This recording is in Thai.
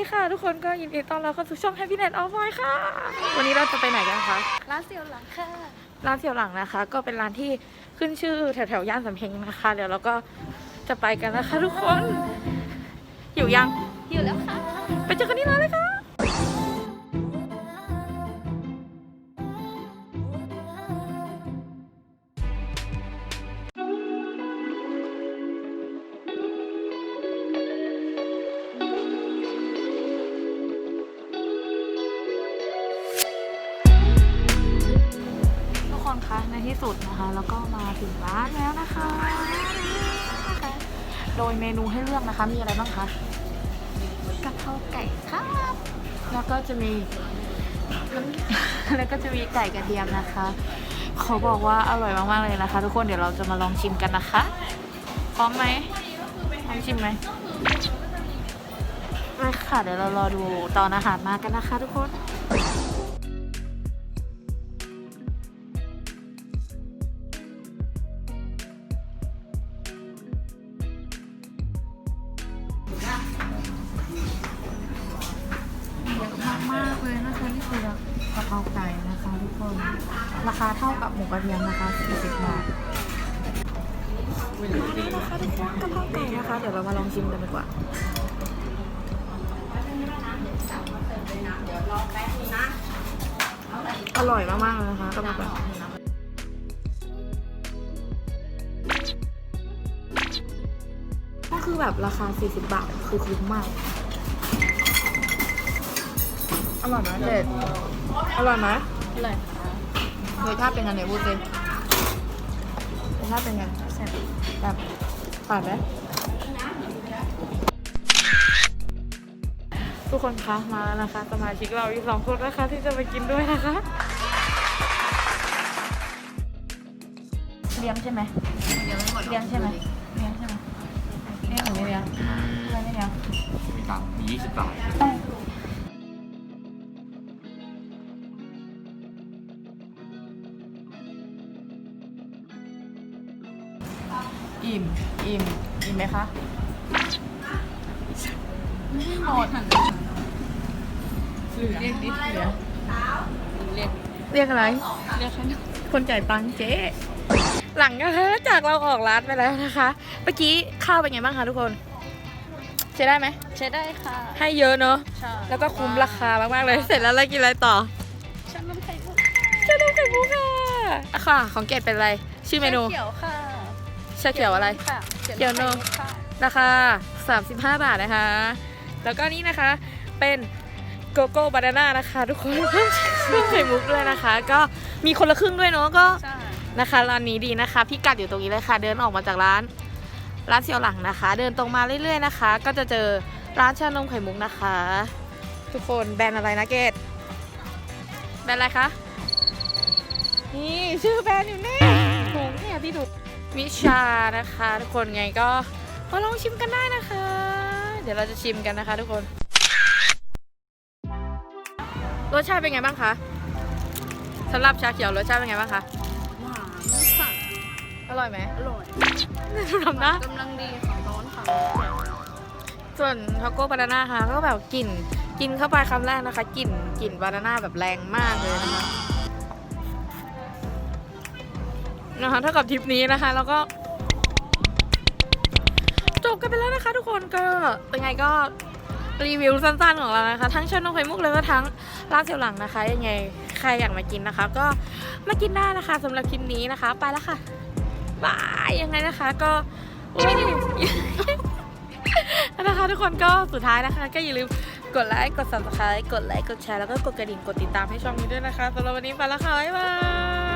ทุกคนก็ยินดีต้อนรับเข้าสู่ช่อง Happy Net Off Boy ค่ะ วันนี้เราจะไปไหนกันคะ ร้านเซียวหลังค่ะ ร้านเสี่ยวหลังนะคะ ก็เป็นร้านที่ขึ้นชื่อแถวแถวๆย่านสำเพ็งนะคะ เดี๋ยวเราก็จะไปกันนะคะ ทุกคน อยู่ยัง อยู่แล้วค่ะ ไปเจอกันที่ร้านเลยค่ะ ที่สุดนะคะ แล้วก็มาถึงร้านแล้วนะคะ โดยเมนูให้เลือกนะคะ มีอะไรบ้างคะกะเพราไก่ครับ แล้วก็จะมีแล้วก็จะมีไก่กระเทียมนะคะ เขาบอกว่าอร่อยมากๆเลยนะคะ ทุกคนเดี๋ยวเราจะมาลองชิมกันนะคะ พร้อมไหมพร้อมชิมไหมไม่ค่ะเดี๋ยวเรารอดูตอนอาหารมากันนะคะ ทุกคน เยอะมากๆเลยนะคะนี่คือกะเพราไก่นะคะทุกคน ราคาเท่ากับหมูกระเทียมนะคะ40บาทนี่นะคะทุกคนกะเพราไก่นะคะ เดี๋ยวเรามาลองชิมกันดีกว่าอร่อยมากๆเลยนะคะกะเพราไก่ก็คือแบบราคา 40 บาท คือคุ้มมาก อร่อยไหมเด็ดอร่อยไหมอร่อยรสชาติเป็นไงไหนพูดสิรสชาติเป็นไงแซ่บแบบผ่านไหมทุกคนคะมาแล้วนะคะสมาชิกเราอีกสองคนนะคะที่จะมากินด้วยนะคะเลี้ยงใช่ไหมยังไม่หมดเลี้ยงใช่ไหมเลี้ยงใช่ไหมเลี้ยงหรือไม่เลี้ยงเลี้ยงไม่เลี้ยงมีตังค์มียี่สิบบาท อิ่ม อิ่ม อิ่มไหมคะหมดเรียกดิเหลือเรียกเรียกอะไร เรียกแค่นี้คนจ่ายตังค์เจ๊หลังนะคะจากเราออกร้านไปแล้วนะคะ เมื่อกี้ข้าวเป็นไงบ้างคะทุกคน ใช้ได้ไหม ใช้ได้ค่ะ ให้เยอะเนอะใช่แล้วก็คุ้มราคามากๆเลย เสร็จแล้วเรากินอะไรต่อชานมไข่มุกชานมไข่มุกค่ะอะค่ะ ของเกดเป็นอะไร ชื่อเมนูเขียวค่ะ ชาเขียวอะไรค่ะเขียวนมค่ะราคา 35 บาทนะคะ แล้วก็นี่นะคะเป็นโกโก้บานาน่านะคะทุกคนมีไข่มุกด้วยนะคะ ก็มีคนละครึ่งด้วยเนาะก็ใช่นะคะร้านนี้ดีนะคะพี่กัดอยู่ตรงนี้เลยค่ะ เดินออกมาจากร้านร้านเซียวหลังนะคะ เดินตรงมาเรื่อยๆนะคะ ก็จะเจอร้านชานมไข่มุกนะคะ ทุกคนแบรนด์อะไรนะเกดแบรนด์อะไรคะนี่ชื่อแบรนด์อยู่นี่โหเนี่ยที่ดู วิชานะคะ ทุกคนไงก็มาลองชิมกันได้นะคะ เดี๋ยวเราจะชิมกันนะคะ ทุกคน รสชาติเป็นไงบ้างคะสำหรับชาเขียวรสชาติเป็นไงบ้างคะหวานค่ะอร่อยไหมอร่อยทำหน้ากำลังดีค่ะร้อนค่ะส่วนทาโก้บานาน่าค่ะก็แบบกลิ่นกินเข้าไปคำแรกนะคะกลิ่นกลิ่นบานาน่าแบบแรงมากเลยนะคะ นะคะเท่ากับทริปนี้นะคะ แล้วก็ จบกันไปแล้วนะคะทุกคนก็เป็นไงก็รีวิวสั้นๆของเรานะคะ ทั้งชานมไข่มุกแล้วก็ทั้งร้านเสี่ยวหลังนะคะ ยังไงใครอยากมากินนะคะ ก็มากินได้นะคะสำหรับคลิปนี้นะคะ ไปแล้วค่ะบายยังไงนะคะ ก็นะคะทุกคนก็สุดท้ายนะคะ ก็อย่าลืมกดไลค์กด subscribe กดไลค์กดแชร์แล้วก็กดกระดิ่งกดติดตามให้ช่องนี้ด้วยนะคะสำหรับวันนี้ไปแล้วค่ะบ๊ายบาย